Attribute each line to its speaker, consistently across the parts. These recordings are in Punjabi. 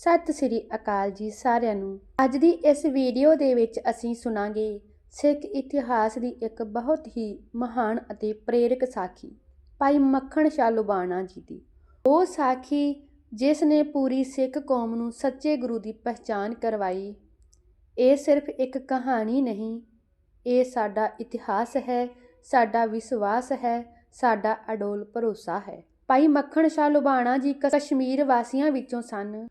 Speaker 1: ਸਤਿ ਸ੍ਰੀ ਅਕਾਲ ਜੀ ਸਾਰਿਆਂ ਨੂੰ। ਅੱਜ ਦੀ ਇਸ ਵੀਡੀਓ ਦੇ ਵਿੱਚ ਅਸੀਂ ਸੁਣਾਂਗੇ ਸਿੱਖ ਇਤਿਹਾਸ ਦੀ ਇੱਕ ਬਹੁਤ ਹੀ ਮਹਾਨ ਅਤੇ ਪ੍ਰੇਰਕ ਸਾਖੀ, ਭਾਈ ਮੱਖਣ ਸ਼ਾਹ ਲੁਬਾਣਾ ਜੀ ਦੀ। ਉਹ ਸਾਖੀ ਜਿਸ ਨੇ ਪੂਰੀ ਸਿੱਖ ਕੌਮ ਨੂੰ ਸੱਚੇ ਗੁਰੂ ਦੀ ਪਛਾਣ ਕਰਵਾਈ, ਇਹ ਸਿਰਫ ਇੱਕ ਕਹਾਣੀ ਨਹੀਂ, ਇਹ ਸਾਡਾ ਇਤਿਹਾਸ ਹੈ, ਸਾਡਾ ਵਿਸ਼ਵਾਸ ਹੈ, ਸਾਡਾ ਅਡੋਲ ਭਰੋਸਾ ਹੈ। ਭਾਈ ਮੱਖਣ ਸ਼ਾਹ ਲੁਬਾਣਾ ਜੀ ਕਸ਼ਮੀਰ ਵਾਸੀਆਂ ਵਿੱਚੋਂ ਸਨ।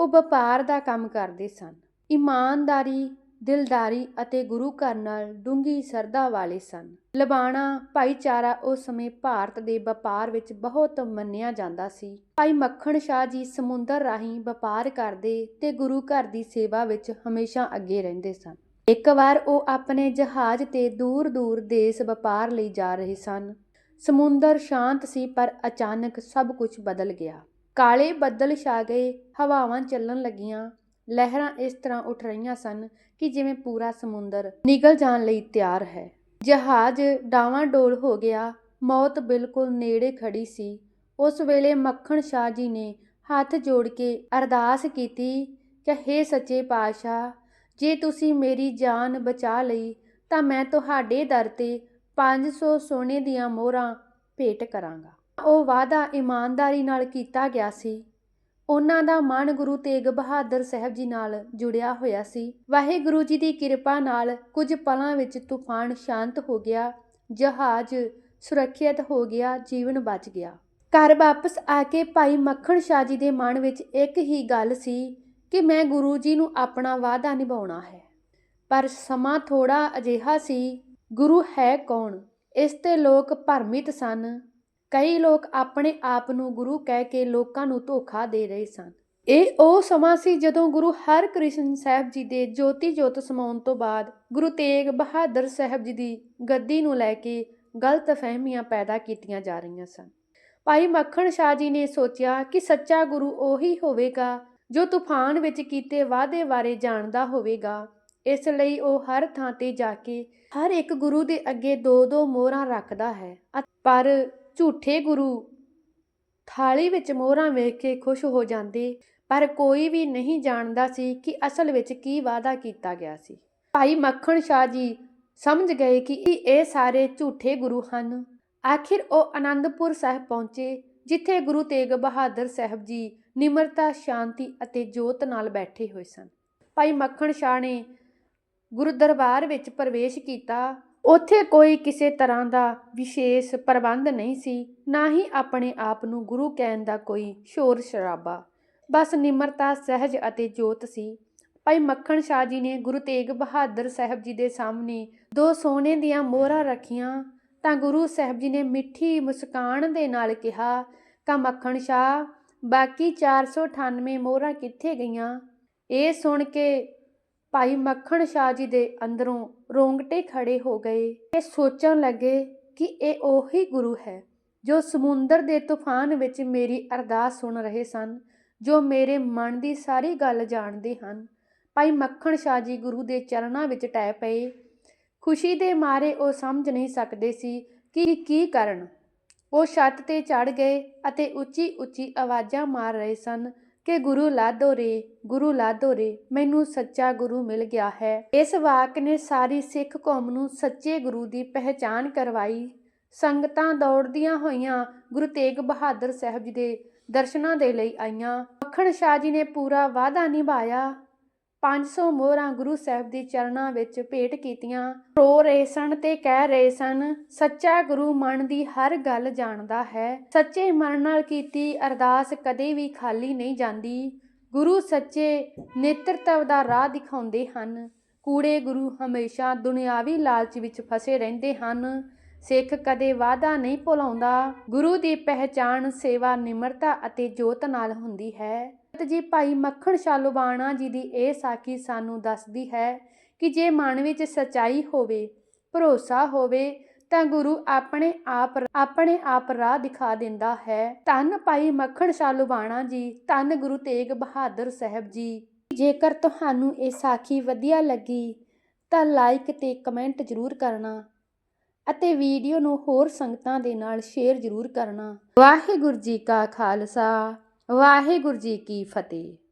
Speaker 1: ਉਹ ਵਪਾਰ ਦਾ ਕੰਮ ਕਰਦੇ ਸਨ। ਇਮਾਨਦਾਰੀ, ਦਿਲਦਾਰੀ ਅਤੇ ਗੁਰੂ ਘਰ ਨਾਲ ਡੂੰਗੀ ਸਰਦਾ ਵਾਲੇ ਸਨ। ਲਬਾਣਾ ਭਾਈਚਾਰਾ ਉਸ ਸਮੇਂ ਭਾਰਤ ਦੇ ਵਪਾਰ ਵਿੱਚ ਬਹੁਤ ਮੰਨਿਆ ਜਾਂਦਾ ਸੀ। ਭਾਈ ਮੱਖਣ ਸ਼ਾਹ ਜੀ ਸਮੁੰਦਰ ਰਾਹੀਂ ਵਪਾਰ ਕਰਦੇ ਤੇ ਗੁਰੂ ਘਰ ਦੀ ਸੇਵਾ ਵਿੱਚ ਹਮੇਸ਼ਾ ਅੱਗੇ ਰਹਿੰਦੇ ਸਨ। ਇੱਕ ਵਾਰ ਉਹ ਆਪਣੇ ਜਹਾਜ਼ ਤੇ ਦੂਰ-ਦੂਰ ਦੇਸ਼ ਵਪਾਰ ਲਈ ਜਾ ਰਹੇ ਸਨ। ਸਮੁੰਦਰ ਸ਼ਾਂਤ ਸੀ ਪਰ ਅਚਾਨਕ ਸਭ ਕੁਝ ਬਦਲ ਗਿਆ। ਕਾਲੇ ਬੱਦਲ ਛਾ ਗਏ, ਹਵਾਵਾਂ ਚੱਲਣ ਲੱਗੀਆਂ। ਲਹਿਰਾਂ ਇਸ ਤਰ੍ਹਾਂ ਉੱਠ ਰਹੀਆਂ ਸਨ ਕਿ ਜਿਵੇਂ ਪੂਰਾ ਸਮੁੰਦਰ ਨਿਗਲ ਜਾਣ ਲਈ ਤਿਆਰ ਹੈ। ਜਹਾਜ਼ ਡਾਵਾਂਡੋਲ ਹੋ ਗਿਆ, ਮੌਤ ਬਿਲਕੁਲ ਨੇੜੇ ਖੜੀ ਸੀ। ਉਸ ਵੇਲੇ ਮੱਖਣ ਸ਼ਾਹ ਜੀ ਨੇ ਹੱਥ ਜੋੜ ਕੇ ਅਰਦਾਸ ਕੀਤੀ, ਕਿ ਹੇ ਸੱਚੇ ਪਾਤਸ਼ਾਹ, ਜੇ ਤੁਸੀਂ ਮੇਰੀ ਜਾਨ ਬਚਾ ਲਈ, ਤਾਂ ਮੈਂ ਤੁਹਾਡੇ ਦਰ ਤੇ 500 ਸੋਨੇ ਦੀਆਂ ਮੋਹਰਾਂ ਭੇਟ ਕਰਾਂਗਾ। ਉਹ ਵਾਅਦਾ ਇਮਾਨਦਾਰੀ ਨਾਲ ਕੀਤਾ ਗਿਆ ਸੀ। ਉਹਨਾਂ ਦਾ ਮਨ ਗੁਰੂ ਤੇਗ ਬਹਾਦਰ ਸਾਹਿਬ ਜੀ ਨਾਲ ਜੁੜਿਆ ਹੋਇਆ ਸੀ। ਵਾਹਿਗੁਰੂ ਜੀ ਦੀ ਕਿਰਪਾ ਨਾਲ ਕੁਝ ਪਲਾਂ ਵਿੱਚ ਤੂਫਾਨ ਸ਼ਾਂਤ ਹੋ ਗਿਆ, ਜਹਾਜ਼ ਸੁਰੱਖਿਅਤ ਹੋ ਗਿਆ, ਜੀਵਨ ਬਚ ਗਿਆ। ਘਰ ਵਾਪਸ ਆ ਕੇ ਭਾਈ ਮੱਖਣ ਸ਼ਾਹ ਜੀ ਦੇ ਮਨ ਵਿੱਚ ਇੱਕ ਹੀ ਗੱਲ ਸੀ ਕਿ ਮੈਂ ਗੁਰੂ ਜੀ ਨੂੰ ਆਪਣਾ ਵਾਅਦਾ ਨਿਭਾਉਣਾ ਹੈ। ਪਰ ਸਮਾਂ ਥੋੜਾ ਅਜਿਹਾ ਸੀ, ਗੁਰੂ ਹੈ ਕੌਣ? ਇਸ ਤੇ ਲੋਕ ਭਰਮਿਤ ਸਨ। ਕਈ ਲੋਕ ਆਪਣੇ ਆਪ ਨੂੰ ਗੁਰੂ ਕਹਿ ਕੇ ਲੋਕਾਂ ਨੂੰ ਧੋਖਾ ਦੇ ਰਹੇ ਸਨ। ਇਹ ਉਹ ਸਮਾਂ ਸੀ ਜਦੋਂ ਗੁਰੂ ਹਰਕ੍ਰਿਸ਼ਨ ਸਾਹਿਬ ਜੀ ਦੇ ਜੋਤੀ ਜੋਤ ਸਮਾਉਣ ਤੋਂ ਬਾਅਦ ਗੁਰੂ ਤੇਗ ਬਹਾਦਰ ਸਾਹਿਬ ਜੀ ਦੀ ਗੱਦੀ ਨੂੰ ਲੈ ਕੇ ਗਲਤ ਫਹਿਮੀਆਂ ਪੈਦਾ ਕੀਤੀਆਂ ਜਾ ਰਹੀਆਂ ਸਨ। ਭਾਈ ਮੱਖਣ ਸ਼ਾਹ ਜੀ ਨੇ ਸੋਚਿਆ ਕਿ ਸੱਚਾ ਗੁਰੂ ਉਹੀ ਹੋਵੇਗਾ ਜੋ ਤੂਫਾਨ ਵਿੱਚ ਕੀਤੇ ਵਾਅਦੇ ਬਾਰੇ ਜਾਣਦਾ ਹੋਵੇਗਾ। ਇਸ ਲਈ ਉਹ ਹਰ ਥਾਂ ਤੇ ਜਾ ਕੇ ਹਰ ਇੱਕ ਗੁਰੂ ਦੇ ਅੱਗੇ ਦੋ ਦੋ ਮੋਹਰਾਂ ਰੱਖਦਾ ਹੈ। ਪਰ ਝੂਠੇ ਗੁਰੂ। ਥਾਲੀ ਵਿੱਚ ਮੋਹਰਾਂ ਵੇਖ ਕੇ ਖੁਸ਼ ਹੋ ਜਾਂਦੇ, ਪਰ ਕੋਈ ਵੀ ਨਹੀਂ ਜਾਣਦਾ ਸੀ ਕਿ ਅਸਲ ਵਿੱਚ ਕੀ ਵਾਅਦਾ ਕੀਤਾ ਗਿਆ ਸੀ। ਭਾਈ ਮੱਖਣ ਸ਼ਾਹ ਜੀ ਸਮਝ ਗਏ ਕਿ ਇਹ ਸਾਰੇ ਝੂਠੇ ਗੁਰੂ ਹਨ। ਆਖਿਰ ਉਹ ਆਨੰਦਪੁਰ ਸਾਹਿਬ ਪਹੁੰਚੇ, ਜਿੱਥੇ ਗੁਰੂ ਤੇਗ ਬਹਾਦਰ ਸਾਹਿਬ ਜੀ ਨਿਮਰਤਾ, ਸ਼ਾਂਤੀ ਅਤੇ ਜੋਤ ਨਾਲ ਬੈਠੇ ਹੋਏ ਸਨ। ਭਾਈ ਮੱਖਣ ਸ਼ਾਹ ਨੇ ਗੁਰੂ ਦਰਬਾਰ ਵਿੱਚ ਪ੍ਰਵੇਸ਼ ਕੀਤਾ। ਉੱਥੇ ਕੋਈ ਕਿਸੇ ਤਰ੍ਹਾਂ ਦਾ ਵਿਸ਼ੇਸ਼ ਪ੍ਰਬੰਧ ਨਹੀਂ ਸੀ, ਨਾ ਹੀ ਆਪਣੇ ਆਪ ਨੂੰ ਗੁਰੂ ਕਹਿਣ ਦਾ ਕੋਈ ਸ਼ੋਰ ਸ਼ਰਾਬਾ ਬਸ ਨਿਮਰਤਾ, ਸਹਿਜ ਅਤੇ ਜੋਤ ਸੀ। ਭਾਈ ਮੱਖਣ ਸ਼ਾਹ ਜੀ ਨੇ ਗੁਰੂ ਤੇਗ ਬਹਾਦਰ ਸਾਹਿਬ ਜੀ ਦੇ ਸਾਹਮਣੇ ਦੋ ਸੋਨੇ ਦੀਆਂ ਮੋਹਰਾਂ ਰੱਖੀਆਂ, ਤਾਂ ਗੁਰੂ ਸਾਹਿਬ ਜੀ ਨੇ ਮਿੱਠੀ ਮੁਸਕਾਨ ਦੇ ਨਾਲ ਕਿਹਾ, ਕਾ ਮੱਖਣ ਸ਼ਾਹ, ਬਾਕੀ 498 ਮੋਹਰਾਂ ਕਿੱਥੇ ਗਈਆਂ? ਇਹ ਸੁਣ ਕੇ ਭਾਈ ਮੱਖਣ ਸ਼ਾਹ ਜੀ ਦੇ ਅੰਦਰੋਂ ਰੋਂਗਟੇ ਖੜੇ ਹੋ ਗਏ ਇਹ ਸੋਚਣ ਲੱਗੇ ਕਿ ਇਹ ਉਹੀ ਗੁਰੂ ਹੈ ਜੋ ਸਮੁੰਦਰ ਦੇ ਤੂਫਾਨ ਵਿੱਚ ਮੇਰੀ ਅਰਦਾਸ ਸੁਣ ਰਹੇ ਸਨ, ਜੋ ਮੇਰੇ ਮਨ ਦੀ ਸਾਰੀ ਗੱਲ ਜਾਣਦੇ ਹਨ। ਭਾਈ ਮੱਖਣ ਸ਼ਾਹ ਜੀ ਗੁਰੂ ਦੇ ਚਰਨਾਂ ਵਿੱਚ ਟੈ ਪਏ। ਖੁਸ਼ੀ ਦੇ ਮਾਰੇ ਉਹ ਸਮਝ ਨਹੀਂ ਸਕਦੇ ਸੀ ਕਿ ਕੀ ਕਰਨ। ਉਹ ਛੱਤ ਤੇ ਚੜ ਗਏ ਅਤੇ ਉੱਚੀ ਉੱਚੀ ਆਵਾਜ਼ਾਂ ਮਾਰ ਰਹੇ ਸਨ ਕਿ ਗੁਰੂ ਲਾਦੋ ਰੇ, ਗੁਰੂ ਲਾਦੋ ਰੇ, ਮੈਨੂੰ ਸੱਚਾ ਗੁਰੂ ਮਿਲ ਗਿਆ ਹੈ। ਇਸ ਵਾਕ ਨੇ ਸਾਰੀ ਸਿੱਖ ਕੌਮ ਨੂੰ ਸੱਚੇ ਗੁਰੂ ਦੀ ਪਹਿਚਾਨ ਕਰਵਾਈ। ਸੰਗਤਾਂ ਦੌੜਦੀਆਂ ਹੋਈਆਂ ਗੁਰੂ ਤੇਗ ਬਹਾਦਰ ਸਾਹਿਬ ਜੀ ਦੇ ਦਰਸ਼ਨਾਂ ਦੇ ਲਈ ਆਈਆਂ। ਮੱਖਣ ਸ਼ਾਹ ਜੀ ਨੇ ਪੂਰਾ ਵਾਅਦਾ ਨਿਭਾਇਆ। 500 ਮੋਹਰਾਂ ਗੁਰੂ ਸਾਹਿਬ ਦੇ ਚਰਨਾਂ ਵਿੱਚ ਭੇਟ ਕੀਤੀਆਂ। ਰੋ ਰਹੇ ਸਨ ਤੇ ਕਹਿ ਰਹੇ ਸਨ, ਸੱਚਾ ਗੁਰੂ ਮਨ ਦੀ ਹਰ ਗੱਲ ਜਾਣਦਾ ਹੈ। ਸੱਚੇ ਮਨ ਨਾਲ ਕੀਤੀ ਅਰਦਾਸ ਕਦੇ ਵੀ ਖਾਲੀ ਨਹੀਂ ਜਾਂਦੀ। ਗੁਰੂ ਸੱਚੇ ਨੇਤਰਤਵ ਦਾ ਰਾਹ ਦਿਖਾਉਂਦੇ ਹਨ। ਕੂੜੇ ਗੁਰੂ ਹਮੇਸ਼ਾ ਦੁਨਿਆਵੀ ਲਾਲਚ ਵਿੱਚ ਫਸੇ ਰਹਿੰਦੇ ਹਨ। ਸਿੱਖ ਕਦੇ ਵਾਅਦਾ ਨਹੀਂ ਭੁਲਾਉਂਦਾ। ਗੁਰੂ ਦੀ ਪਹਿਚਾਣ ਸੇਵਾ ਨਿਮਰਤਾ ਅਤੇ ਜੋਤ ਨਾਲ ਹੁੰਦੀ ਹੈ। ਜੀ, ਭਾਈ ਮੱਖਣ ਸ਼ਾਲੂਬਾਣਾ ਜੀ ਦੀ ਇਹ ਸਾਖੀ ਸਾਨੂੰ ਦੱਸਦੀ ਹੈ ਕਿ ਜੇ ਮਨ ਵਿੱਚ ਸਚਾਈ ਹੋਵੇ, ਭਰੋਸਾ ਹੋਵੇ, ਤਾਂ ਗੁਰੂ ਆਪਣੇ ਆਪ ਆਪਣੇ ਆਪ ਰਾਹ ਦਿਖਾ ਦਿੰਦਾ ਹੈ। ਧੰਨ ਭਾਈ ਮੱਖਣ ਸ਼ਾਲੂਬਾਣਾ ਜੀ, ਧੰਨ ਗੁਰੂ ਤੇਗ ਬਹਾਦਰ ਸਾਹਿਬ ਜੀ। ਜੇਕਰ ਤੁਹਾਨੂੰ ਇਹ ਸਾਖੀ ਵਧੀਆ ਲੱਗੀ, ਤਾਂ ਲਾਈਕ ਤੇ ਕਮੈਂਟ ਜ਼ਰੂਰ ਕਰਨਾ ਅਤੇ ਵੀਡੀਓ ਨੂੰ ਹੋਰ ਸੰਗਤਾਂ ਦੇ ਨਾਲ ਸ਼ੇਅਰ ਜ਼ਰੂਰ ਕਰਨਾ। ਵਾਹਿਗੁਰੂ ਜੀ ਕਾ ਖਾਲਸਾ। ਵਾਹਿਗੁਰੂ ਜੀ ਕੀ ਫਤਿਹ।